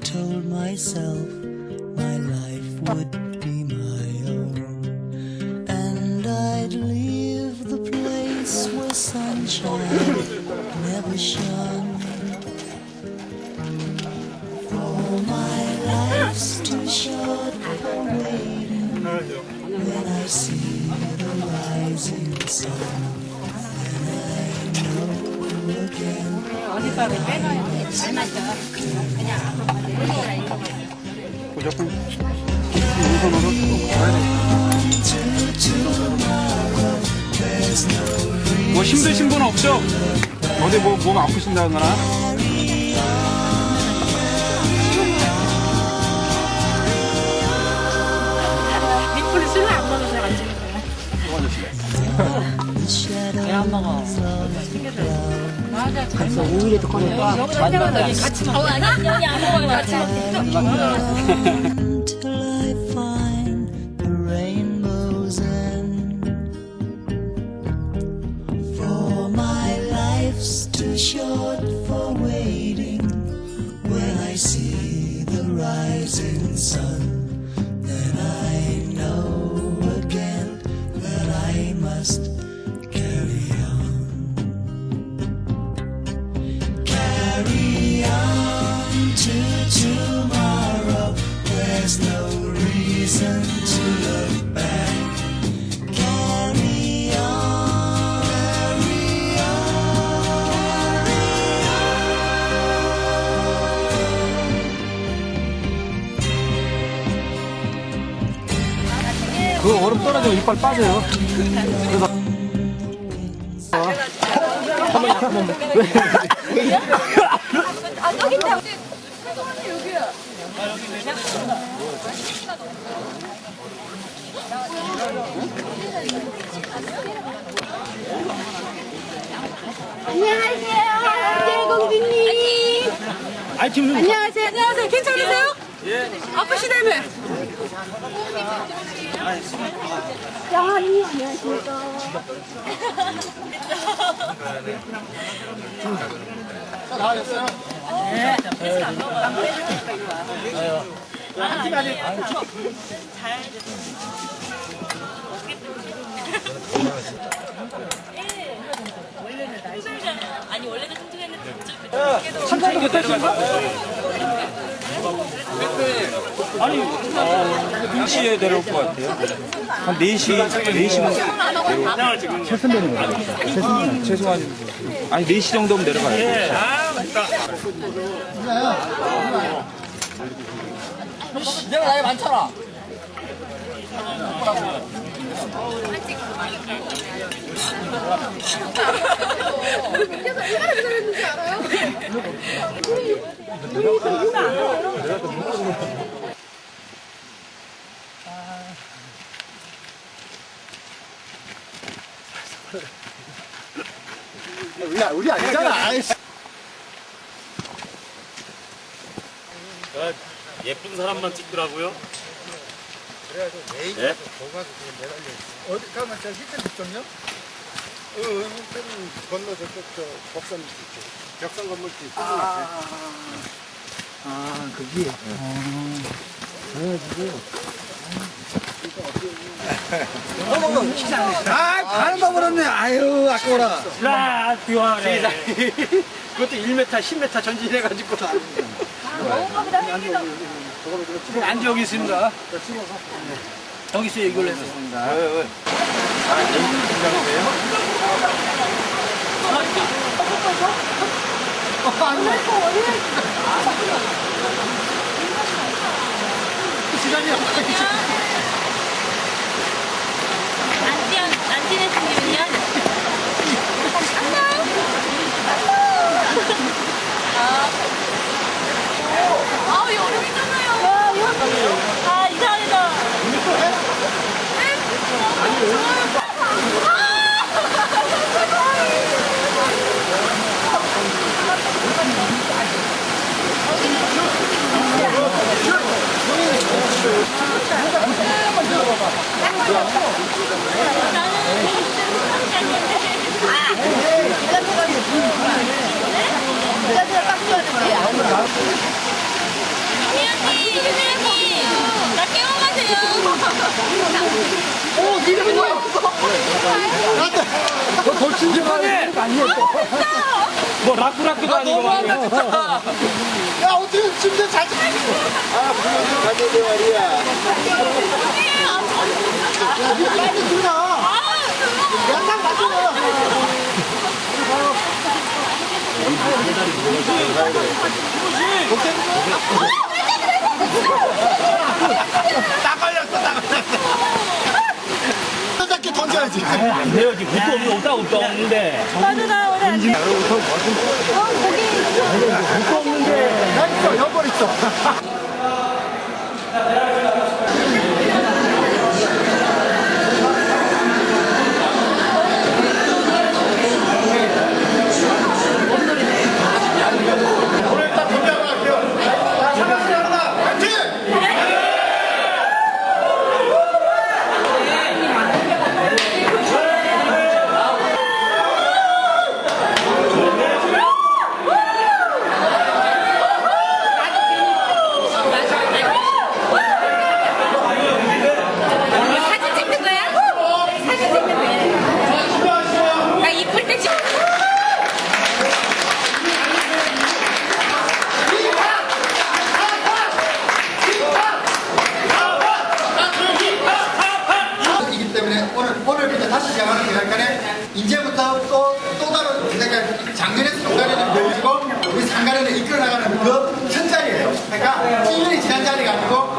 told myself my life would be my own. And I'd leave the place where sunshine never shone. For my life's too short for waiting. When I see the rising sun, then I know again. 무조건 우선으로 가야 돼. 뭐 힘드신 분 없죠? 어디 뭐 몸 아프신다거나? 미꾸리 술을 안 먹어서 안 찍는 왜안 먹어? 맞아, 잘 먹어. 오히려 꺼내봐. 여기 때마다 여기 같이 먹어. 아니, 여기 안 먹어. 같이 먹어. until I find the rainbow's end. For my life's too short for waiting. When I see the rising sun, 그 얼음 떨어지면 이빨 빠져요. 그래서 안녕하세요. 대공주님. 아이 지금 안녕하세요. 안녕하세요. 괜찮으세요? 예. 아프시다며. 양아님, 안녕하십니까. 아니 원래는 뚱뚱했는데 천천히 겠다신가 아니, 어, 몇 시에 내려올 것 같아요? 한 4시, 4시면 최선 되는 거예요. 최선, 최소한, 아니, 4시 정도면 내려가요. 내가 나이 많잖아. 우리, 우리 아니잖아. 아이씨. 예쁜 사람만 찍더라고요. 어디 가면 저 히트 뒤쪽요? 어, 히트는 건너 저쪽 저 법산 뒤쪽. 벽산 건물 뒤. 아, 아, 그게. 아, 반은 봐버렸네. 아유, 아까워라. 라, 뛰어네. 그것도 1m, 10m 전진해가지고. 안지 여기 있습니다. 여기 있어요, 이걸로 했습니다. 시간이 안 오, 기름이 나왔어. 나한테 돌진지 말고 많이 했어. 뭐 라쿠라쿠도 아니고 막 야, 어떻게 침대 잘. 아, 불러줘 가져야 말이야. 빨리 들어가. 양상 맞춰. 딱 걸렸어, 딱 걸렸어. 잡기 던져야지. 안 돼요 지금 옷도 없는데 없다 옷도 없는데 나 있어, 여벌 있어. 1년이 지난 자리가 아니고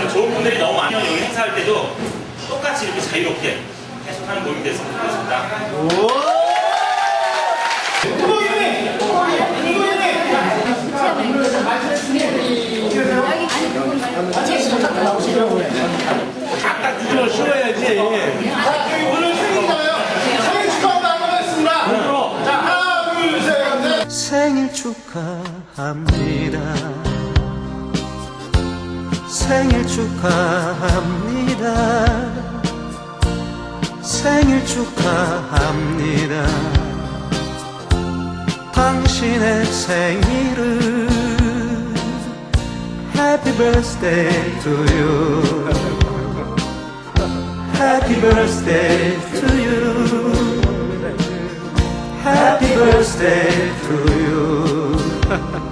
또 좋은 분들이 너무 많아요. 여기 행사할 때도 똑같이 이렇게 자유롭게 계속하는 모임이 됐으면 좋겠습니다 축하합니다. 생일 축하합니다. 생일 축하합니다. 당신의 생일을 Happy birthday to you. Happy birthday to you. Happy birthday to you.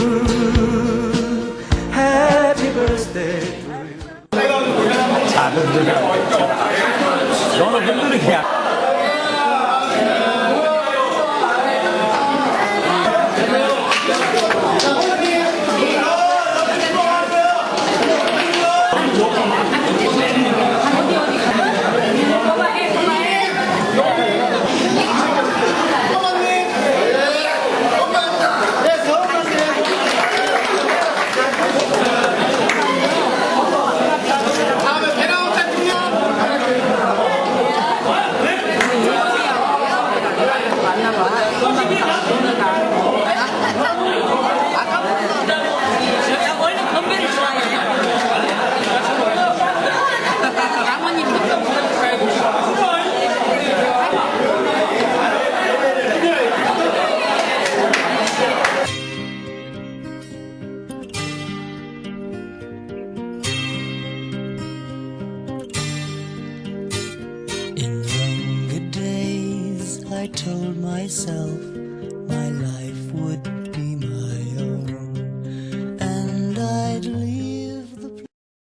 told myself.